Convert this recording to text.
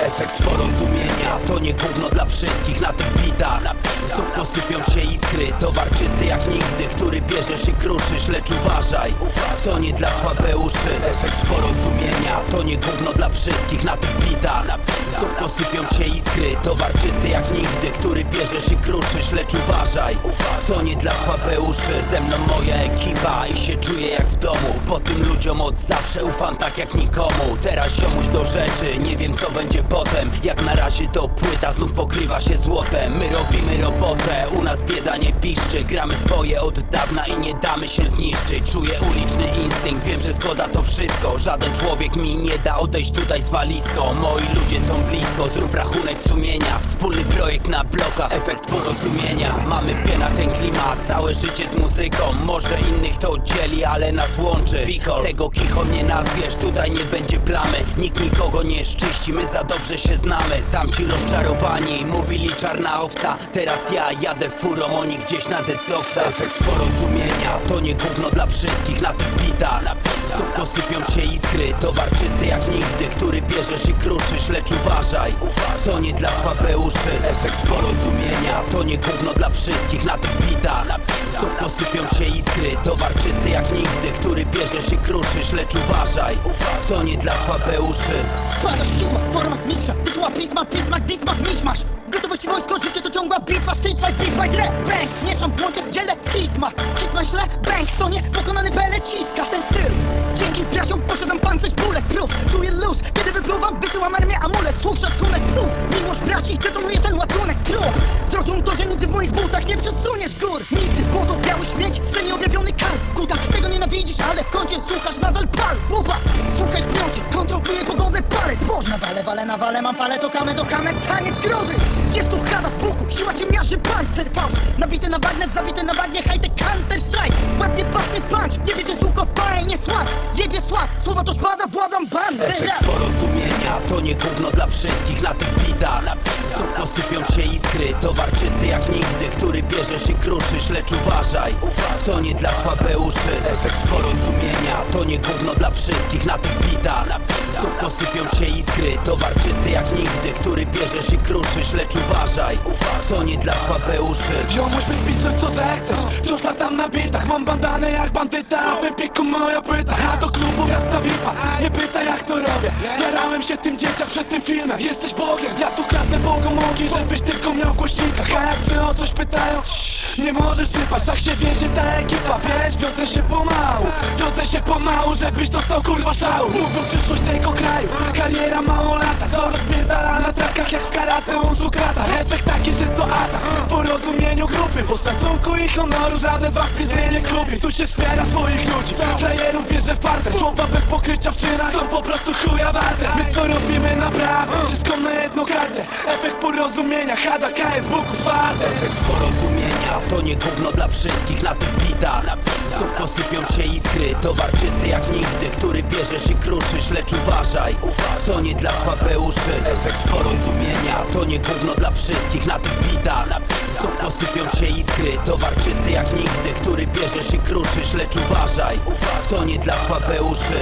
Efekt porozumienia. To nie gówno dla wszystkich na tych bitach. Znów posypią się iskry, towar czysty jak nigdy Który bierzesz i kruszysz, lecz uważaj. To nie dla słabeuszy Efekt porozumienia to nie gówno dla wszystkich na tych bitach. Znów posypią się iskry, towar czysty jak nigdy Który bierzesz i kruszysz, lecz uważaj To nie dla słabeuszy. Ze mną moja ekipa i się czuję jak w domu. Po tym ludziom od zawsze ufam tak jak nikomu. Teraz ziomuś do rzeczy, nie wiem co będzie potem. Jak na razie to płyta znów pokrywa się złotem. My robimy robotę, u nas bieda nie piszczy. Gramy swoje od dawna i nie damy się zniszczyć. Czuję uliczny instynkt, wiem że zgoda to wszystko. Żaden człowiek mi nie da odejść tutaj z walizką. Moi ludzie są blisko, zrób rachunek sumienia. Wspólny projekt na blokach, efekt porozumienia. Mamy w genach ten klimat, całe życie z muzyką. Może innych to dzieli, ale nas łączy. Wikol, tego kicho nie nazwiesz, tutaj nie będzie plamy. Nikt nikogo nie szczyści, my za dobrze się znamy. Tamci rozczarowani, mówili czarna owca. Teraz ja jadę furą, oni gdzieś na detoksach. Efekt porozumienia, to nie gówno dla wszystkich na tych bitach. Znów posypią się iskry, towar czysty jak nigdy Który bierzesz i kruszysz, lecz uważaj. To nie dla słabeuszy, efekt porozumienia To nie gówno dla wszystkich na tych bitach. Znów posypią się iskry, towar czysty jak nigdy Który bierzesz i kruszysz, lecz uważaj. To nie dla słabeuszy Padasz siła, format mistrza, wysła pisma, pisma, disma, miszmasz W gotowości wojsko, życie to ciągła bitwa, street fight, by grę, bang. Mieszam, łączę, dzielę, schizma. Hitman śle, bang, to nie pokonany pele ciska ten styl. Dzięki braciom posiadam pancerz, bullet proof Bożna wale, na wale, mam falę, to kamę, to kamę, taniec grozy! Jest tu chada z boku, siła ciemniarzy, pancer, faust Nabity na bagnet, zabity na bagnie, high-tech, counter strike Ładnie pachnie punch, nie wiecie suko, fajnie słag Jebie słag, słowa to szpada, władam Efekt porozumienia to nie gówno dla wszystkich na tych bitach. Znów posypią się iskry, towar czysty jak nigdy Który bierzesz i kruszysz, lecz uważaj To nie dla słabeuszy, efekt porozumienia To nie gówno dla wszystkich na tych bitach. Znów posypią się iskry, towar czysty jak nigdy Który bierzesz i kruszysz, lecz uważaj To nie dla słabeuszy Ziomuś wypisuj co zechcesz. Wciąż latam na bitach Mam bandanę jak bandyta W moja pyta A do klubu jasna vipa Nie pyta jak Jarałem się tym dzieciak przed tym filmem. Jesteś Bogiem. Ja tu kradnę bogomogi Żebyś tylko miał w głośnikach. A jak wy o coś pytają nie możesz sypać, tak się wiezie ta ekipa. Wiesz, wiozę się pomału. Wiozę się pomału, żebyś dostał kurwa szału. Mówią przyszłość tego kraju. Kariera mało lata. Co rozpierdala na trakach jak w karate Unsukata Efekt porozumieniu grupy Po szacunku i honoru żaden z nie kupi Tu się wspiera swoich ludzi Frajerów bierze w parter. Słowa bez pokrycia w czynach Są po prostu chuja warte. My to robimy naprawdę Wszystko na jedną kartę Efekt porozumienia HDK jest z boku swarte Efekt porozumienia to nie gówno dla wszystkich na tych bitach. Znów posypią się iskry, towar czysty jak nigdy Który bierzesz i kruszysz, lecz uważaj To nie dla słabeuszy, efekt porozumienia To nie gówno dla wszystkich na tych bitach. Znów posypią się iskry, towar czysty jak nigdy Który bierzesz i kruszysz, lecz uważaj To nie dla słabeuszy